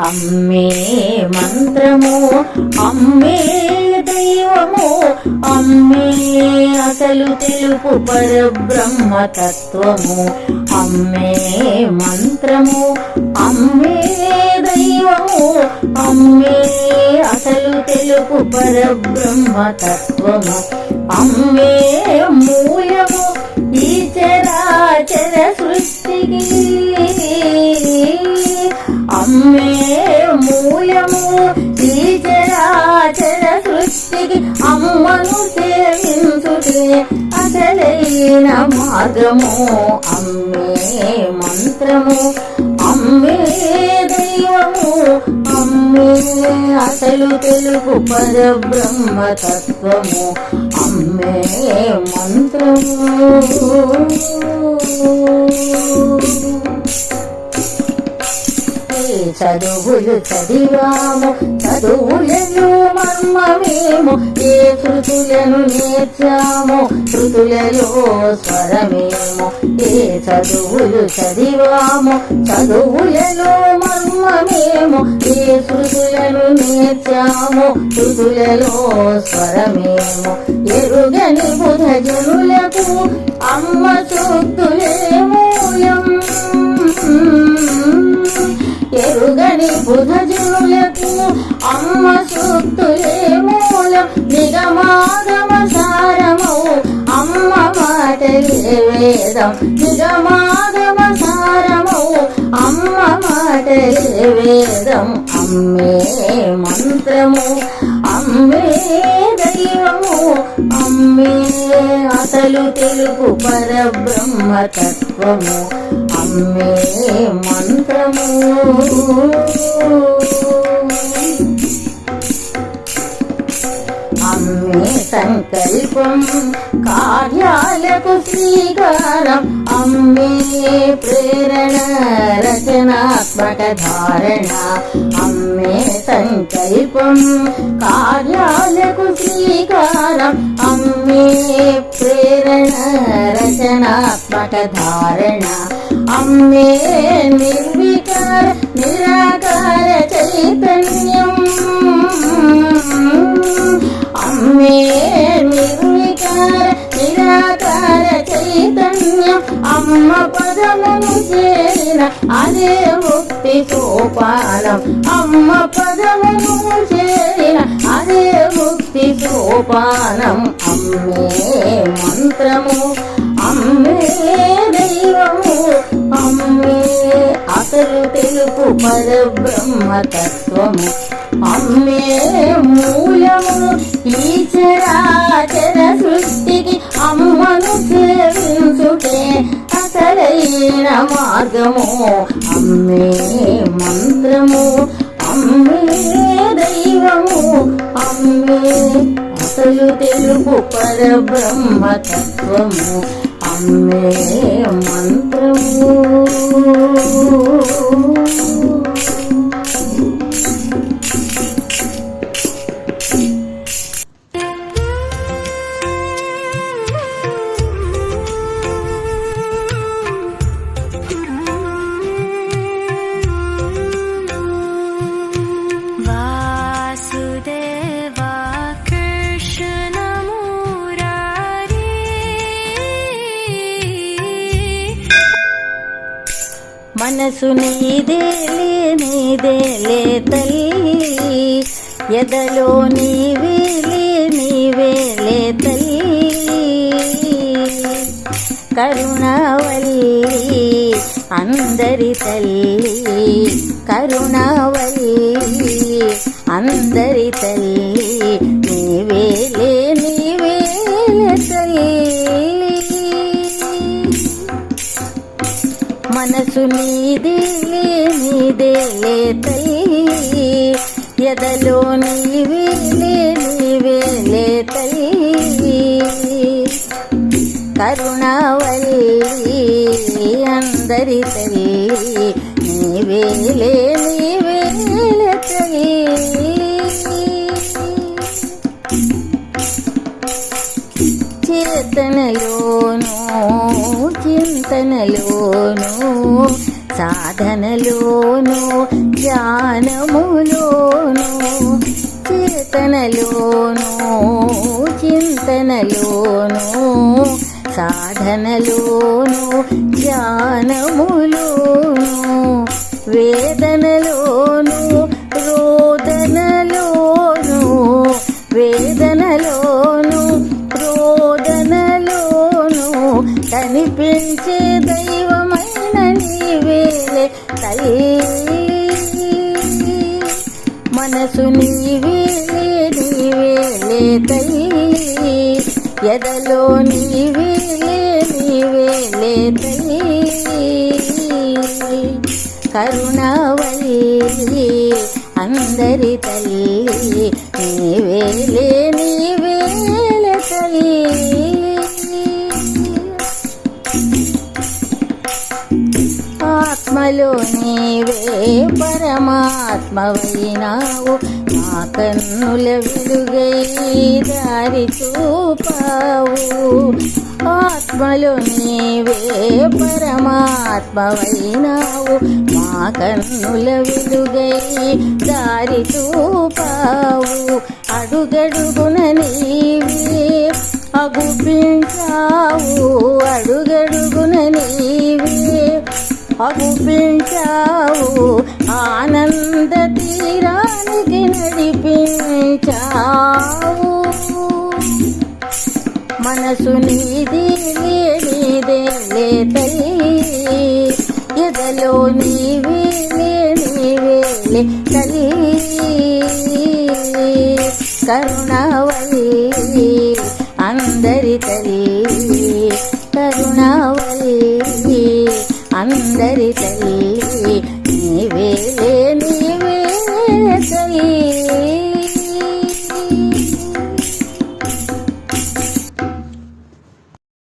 అమ్మే మంత్రము అమ్మే దైవము అమ్మే అసలు తెలుపు పరబ్రహ్మ తత్వము. అమ్మే మంత్రము అమ్మే దైవము అమ్మే అసలు తెలుపు పరబ్రహ్మ తత్వము. అమ్మే మూలము ఈ చరాచర అమ్మిన మార్గము అమ్మే మంత్రము అమ్మే దైవము అమ్మే అసలు తెలుగు పరబ్రహ్మ తత్వము అమ్మే మంత్రము. చదువులు చదివాము చదువులను మర్మమేమో ఏ కృతులను నేర్చాము కృతులలో స్వరమేము ఏ చదువులు చదివాము చదువులలో మేము ఏ కృతులను నేర్చాము కృతులలో స్వరమేమో. ఎరుగని బుధ జనులకు అమ్మ సూక్తులే మూలం. ఎరుగని బుధజనులకు అమ్మ సూక్తులే మూలం నిగమాగమ సారము అమ్మ మాటలే వేదం నిగమాగమ సారము అమ్మ మాటలే వేదం అమ్మే మంత్రము. అమ్మే దైవము అమ్మే అసలు తెలుగు పరబ్రహ్మ తత్వము అమ్మే మంత్రము. అమ్మే సంకల్పం కార్యాలకు శ్రీకారం. అమ్మే ప్రేరణ రచనాత్మక ధారణ. అమ్మే సంకల్పం కార్యాలకు శ్రీకారం. అమ్మే ప్రేరణ రచనాత్మక ధారణ. అమ్మే నిర్వికార నిరాకార చైతన్యం. అమ్మే నిర్వికార నిరాకార చైతన్యం. అమ్మ పదమును చేరిన అదే ముక్తి సోపానం అమ్మ పదమును చేరిన అదే ముక్తి సోపానం అమ్మే మంత్రము అమ్మే తెలుపు పరబ్రహ్మ తత్వము అమ్మే మూలము ఈ చరాచర సృష్టికి అమ్మను సేవించుటే అసలైన మార్గము. అమ్మే మంత్రము అమ్మే దైవము అమ్మే అసలు తెలుపు పరబ్రహ్మ తత్వము అమ్మే మంత్రము. మనసు నీదేలే నీదేలే తల్లి. ఎదలో నీవేలే నీవేలే తల్లి. కరుణావల్లి అందరి తల్లి కరుణావల్లి అందరి తల్లి. నీదే నీదేలే తల్లి ఎదలో నీవేలే నీవేలే తల్లి కరుణావల్లి అందరి తల్లి నీవేలే నీవేలే తల్లి చేతనలో చింతనలోను సాధనలోను జ్ఞానములోను చేతనలోను చింతనలోను సాధనలోను జ్ఞానములోను వేదనలో కనిపించే దైవమైన నీవేలే తల్లి. మనసు నీవేలే నీవేలే తల్లి. ఎదలో నీవేలే నీవేలే తల్లి. కరుణావల్లి అందరి తల్లి నీవేలే నీవేలే పరమాత్మవైనావు. మా కన్నుల వెలుగై దారి చూపావు. ఆత్మలు నీవే పరమాత్మవైనావు. మా కన్నుల వెలుగై దారి చూపావు. అడుగడుగున నీవే అగుపించావు. అడుగడుగున నీవే అగుపించావు ఆనంద తీరానికి నడిపించావు. మనసు నీది నీదే లే తల్లి. ఎదలో నీవి నీవే లే తల్లి. కరుణావల్లి அந்தரிதல்